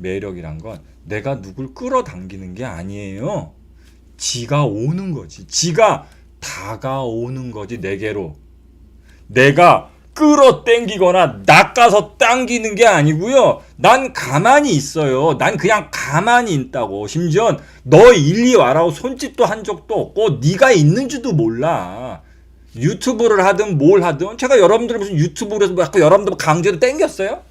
매력이란 건 내가 누굴 끌어당기는 게 아니에요. 지가 오는 거지. 지가 다가오는 거지 내게로. 내가 끌어당기거나 낚아서 당기는 게 아니고요. 난 가만히 있어요. 난 그냥 가만히 있다고. 심지어 너 일리 와라고 손짓도 한 적도 없고 네가 있는지도 몰라. 유튜브를 하든 뭘 하든 제가 여러분들 무슨 유튜브로 해서 뭐 약간 여러분들 강제로 땡겼어요?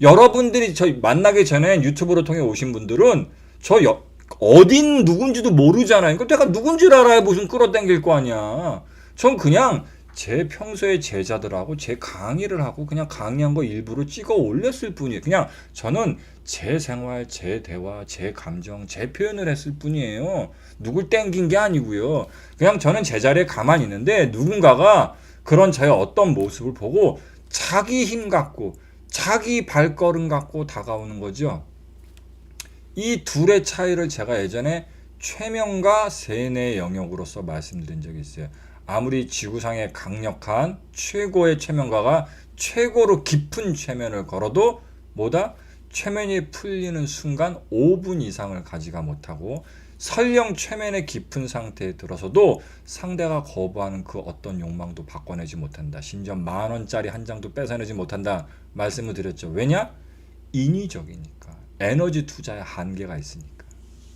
여러분들이 저 만나기 전에 유튜브를 통해 오신 분들은 저 여, 어딘 누군지도 모르잖아요. 그러니까 내가 누군지 알아야 무슨 끌어당길 거 아니야. 전 그냥 제 평소에 제자들하고 제 강의를 하고 그냥 강의한 거 일부러 찍어 올렸을 뿐이에요. 그냥 저는 제 생활, 제 대화, 제 감정, 제 표현을 했을 뿐이에요. 누굴 땡긴 게 아니고요. 그냥 저는 제 자리에 가만히 있는데 누군가가 그런 저의 어떤 모습을 보고 자기 힘 갖고 자기 발걸음 갖고 다가오는 거죠. 이 둘의 차이를 제가 예전에 최명과 세뇌 영역으로서 말씀드린 적이 있어요. 아무리 지구상에 강력한 최고의 최면가가 최고로 깊은 최면을 걸어도 뭐다? 최면이 풀리는 순간 5분 이상을 가지가 못하고 설령 최면의 깊은 상태에 들어서도 상대가 거부하는 그 어떤 욕망도 바꿔내지 못한다. 심지어 만 원짜리 한 장도 뺏어내지 못한다. 말씀을 드렸죠. 왜냐? 인위적이니까. 에너지 투자에 한계가 있으니까.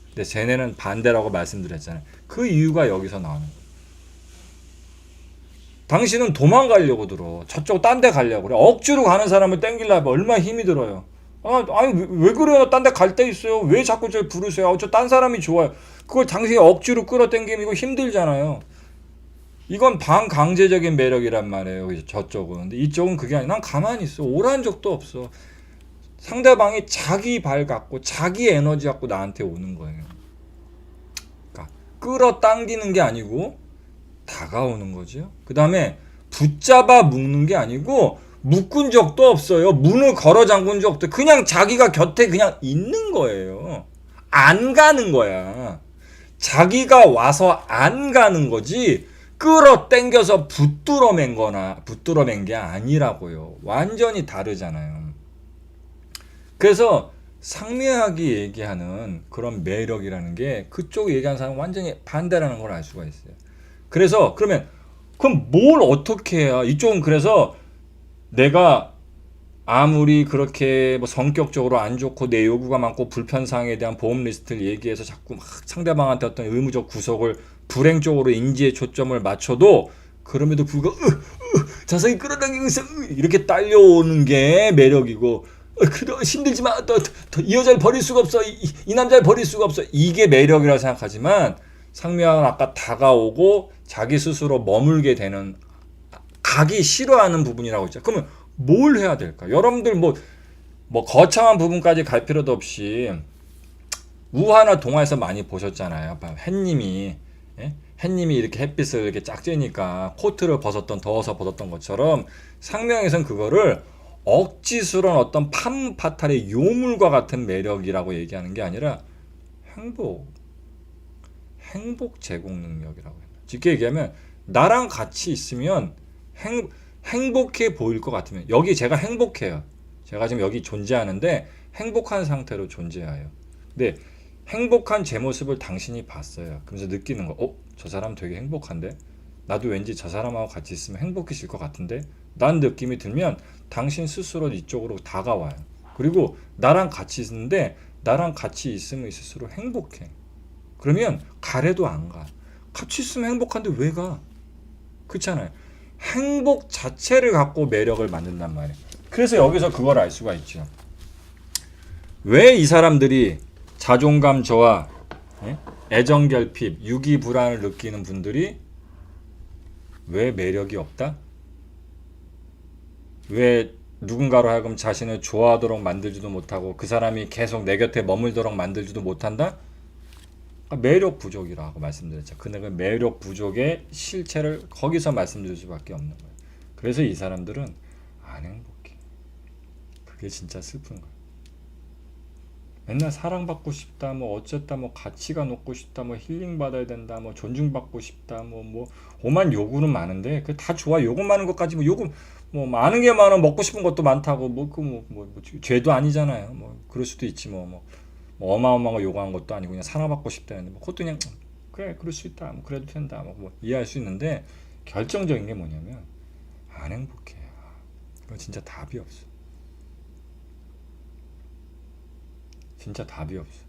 근데 쟤네는 반대라고 말씀드렸잖아요. 그 이유가 여기서 나오는 거예요. 당신은 도망가려고 들어. 저쪽 딴 데 가려고 그래. 억지로 가는 사람을 땡기려면 얼마나 힘이 들어요. 아, 아니 왜, 왜 그래요? 딴 데 갈 데 있어요. 왜 자꾸 저 부르세요? 저 딴 사람이 좋아요. 그걸 당신이 억지로 끌어당기면 이거 힘들잖아요. 이건 반강제적인 매력이란 말이에요. 저쪽은. 근데 이쪽은 그게 아니라 난 가만히 있어. 오란 적도 없어. 상대방이 자기 발 갖고 자기 에너지 갖고 나한테 오는 거예요. 그러니까 끌어당기는 게 아니고 다가오는 거죠. 그 다음에 붙잡아 묶는 게 아니고 묶은 적도 없어요. 문을 걸어 잠근 적 없대. 그냥 자기가 곁에 그냥 있는 거예요. 안 가는 거야. 자기가 와서 안 가는 거지. 끌어 당겨서 붙들어 맨 거나 붙들어 맨 게 아니라고요. 완전히 다르잖아요. 그래서 상미하게 얘기하는 그런 매력이라는 게 그쪽 얘기하는 사람 완전히 반대라는 걸 알 수가 있어요. 그래서 그러면 그럼 뭘 어떻게 해야 이쪽은 그래서 내가 아무리 그렇게 뭐 성격적으로 안 좋고 내 요구가 많고 불편사항에 대한 보험 리스트를 얘기해서 자꾸 막 상대방한테 어떤 의무적 구속을 불행적으로 인지에 초점을 맞춰도 그럼에도 불구하고 으, 으, 있어 으, 이렇게 딸려오는 게 매력이고 어, 그래 힘들지만 또이 여자를 버릴 수가 없어 이, 이- 이 남자를 버릴 수가 없어. 이게 매력이라고 생각하지만 상미왕은 아까 다가오고 자기 스스로 머물게 되는 가기 싫어하는 부분이라고 했죠. 그러면 뭘 해야 될까? 여러분들 뭐, 뭐 거창한 부분까지 갈 필요도 없이 우화나 동화에서 많이 보셨잖아요. 봐, 햇님이 예? 햇님이 이렇게 햇빛을 이렇게 쫙 쬐니까 코트를 벗었던 더워서 벗었던 것처럼 상명에선 그거를 억지스러운 어떤 판파탈의 요물과 같은 매력이라고 얘기하는 게 아니라 행복 행복 제공 능력이라고. 쉽게 얘기하면 나랑 같이 있으면 행, 행복해 보일 것 같으면 여기 제가 행복해요. 제가 지금 여기 존재하는데 행복한 상태로 존재해요. 근데 행복한 제 모습을 당신이 봤어요. 그러면서 느끼는 거, 어, 저 사람 되게 행복한데? 나도 왠지 저 사람하고 같이 있으면 행복해질 것 같은데? 난 느낌이 들면 당신 스스로 이쪽으로 다가와요. 그리고 나랑 같이 있는데 나랑 같이 있으면 있을수록 행복해. 그러면 가래도 안 가. 같이 있으면 행복한데 왜 가? 그렇잖아요. 행복 자체를 갖고 매력을 만든단 말이에요. 그래서 여기서 그걸 알 수가 있죠. 왜 이 사람들이 자존감 저하, 예? 애정 결핍, 유기 불안을 느끼는 분들이 왜 매력이 없다? 왜 누군가로 하여금 자신을 좋아하도록 만들지도 못하고 그 사람이 계속 내 곁에 머물도록 만들지도 못한다? 그러니까 매력 부족이라고 말씀드렸죠. 그는 매력 부족의 실체를 거기서 말씀드릴 수밖에 없는 거예요. 그래서 이 사람들은 안 행복해. 그게 진짜 슬픈 거예요. 맨날 사랑받고 싶다, 뭐 어쨌다, 뭐 가치가 높고 싶다, 뭐 힐링 받아야 된다, 뭐 존중받고 싶다, 뭐뭐 오만 요구는 많은데 그 다 좋아. 요구 많은 것까지 뭐 요구 뭐 많은 게 많아 먹고 싶은 것도 많다고 뭐그뭐뭐 죄도 아니잖아요. 뭐 그럴 수도 있지 뭐 뭐. 뭐 어마어마한 거 요구한 것도 아니고 그냥 살아받고 싶다는데 뭐 그것도 그냥 그래 그럴 수 있다 뭐 그래도 된다 뭐, 뭐 이해할 수 있는데 결정적인 게 뭐냐면 안 행복해 그건 진짜 답이 없어. 진짜 답이 없어